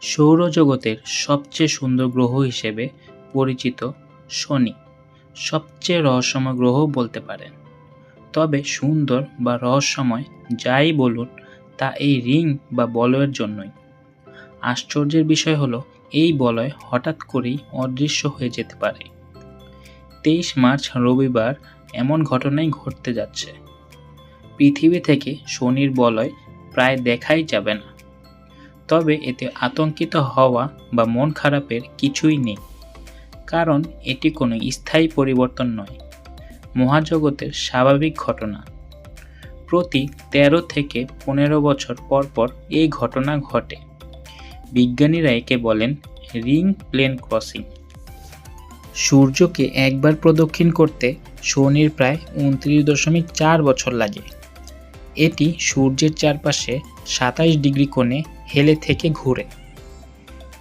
সৌরজগতের সবচেয়ে সুন্দর গ্রহ হিসেবে পরিচিত শনি। সবচেয়ে রহস্যময় গ্রহ বলতে পারেন। তবে সুন্দর বা রহস্যময় যাই বলুন, তা এই রিং বা বলয়ের জন্যই। আশ্চর্যের বিষয় হলো, এই বলয় হঠাৎ করেই অদৃশ্য হয়ে যেতে পারে। তেইশ মার্চ, রবিবার এমন ঘটনাই ঘটতে যাচ্ছে। পৃথিবী থেকে শনির বলয় প্রায় দেখাই যাবে না। তবে এতে আতঙ্কিত হওয়া বা মন খারাপের কিছুই নেই। কারণ এটি কোনো স্থায়ী পরিবর্তন নয়। মহাজগতের স্বাভাবিক ঘটনা। প্রতি তেরো থেকে পনেরো বছর পর পর এই ঘটনা ঘটে। বিজ্ঞানীরা একে বলেন রিং প্লেন ক্রসিং। সূর্যকে একবার প্রদক্ষিণ করতে শনির প্রায় উনত্রিশ দশমিক চার বছর লাগে। এটি সূর্যের চারপাশে সাতাশ ডিগ্রি কোণে হেলে থেকে ঘুরে।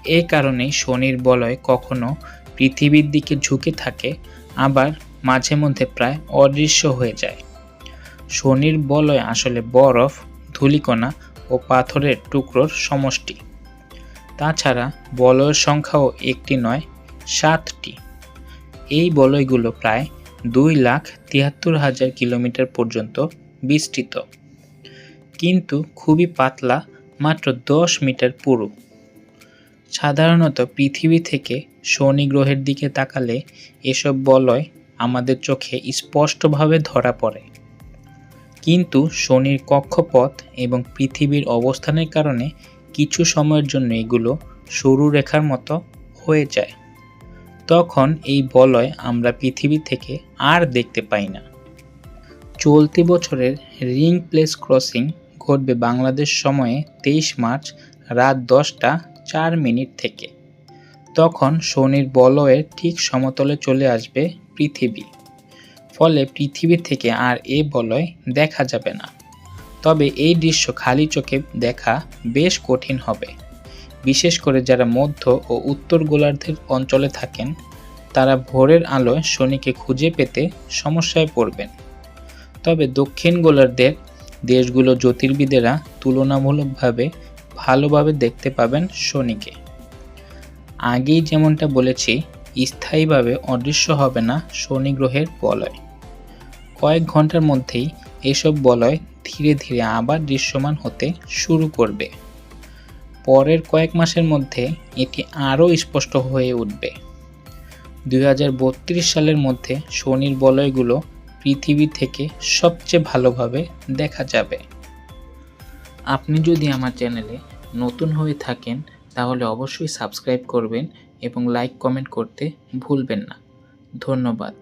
এ কারণেই শনির বলয় কখনো পৃথিবীর দিকে ঝুঁকে থাকে, আবার মাঝে মধ্যে প্রায় অদৃশ্য হয়ে যায়। শনির বলয় আসলে বরফ, ধূলিকণা ও পাথরের টুকরোর সমষ্টি। তাছাড়া বলয়ের সংখ্যাও একটি নয়, সাতটি। এই বলয়গুলো প্রায় দুই লাখ তিয়াত্তর হাজার কিলোমিটার পর্যন্ত বিস্তৃত। কিন্তু খুবই পাতলা, মাত্র দশ মিটার পুরু। সাধারণত পৃথিবী থেকে শনি গ্রহের দিকে তাকালে এসব বলয় আমাদের চোখে স্পষ্টভাবে ধরা পড়ে। কিন্তু শনির কক্ষপথ এবং পৃথিবীর অবস্থানের কারণে কিছু সময়ের জন্য এগুলো সরু রেখার মতো হয়ে যায়। তখন এই বলয় আমরা পৃথিবী থেকে আর দেখতে পাই না। চলতি বছরের রিং প্লেস ক্রসিং ঘটবে বাংলাদেশ সময়ে তেইশ মার্চ রাত দশটা চার মিনিট থেকে। তখন শনির বলয়ের ঠিক সমতলে চলে আসবে পৃথিবী। ফলে পৃথিবী থেকে আর এ বলয় দেখা যাবে না। তবে এই দৃশ্য খালি চোখে দেখা বেশ কঠিন হবে। বিশেষ করে যারা মধ্য ও উত্তর গোলার্ধের অঞ্চলে থাকেন, তারা ভোরের আলোয় শনিকে খুঁজে পেতে সমস্যায় পড়বেন। তবে দক্ষিণ গোলার্ধের দেশগুলো জ্যোতির্বিদেরা তুলনামূলকভাবে ভালোভাবে দেখতে পাবেন শনিকে। আগেই যেমনটা বলেছি, স্থায়ীভাবে অদৃশ্য হবে না শনি গ্রহের বলয়। কয়েক ঘণ্টার মধ্যেই এসব বলয় ধীরে ধীরে আবার দৃশ্যমান হতে শুরু করবে। পরের কয়েক মাসের মধ্যে এটি আরও স্পষ্ট হয়ে উঠবে। দুই হাজার বত্রিশ সালের মধ্যে শনির বলয়গুলো পৃথিবী থেকে সবচেয়ে ভালোভাবে দেখা যাবে। আপনি যদি আমার চ্যানেলে নতুন হয়ে থাকেন, তাহলে অবশ্যই সাবস্ক্রাইব করবেন এবং লাইক কমেন্ট করতে ভুলবেন না। ধন্যবাদ।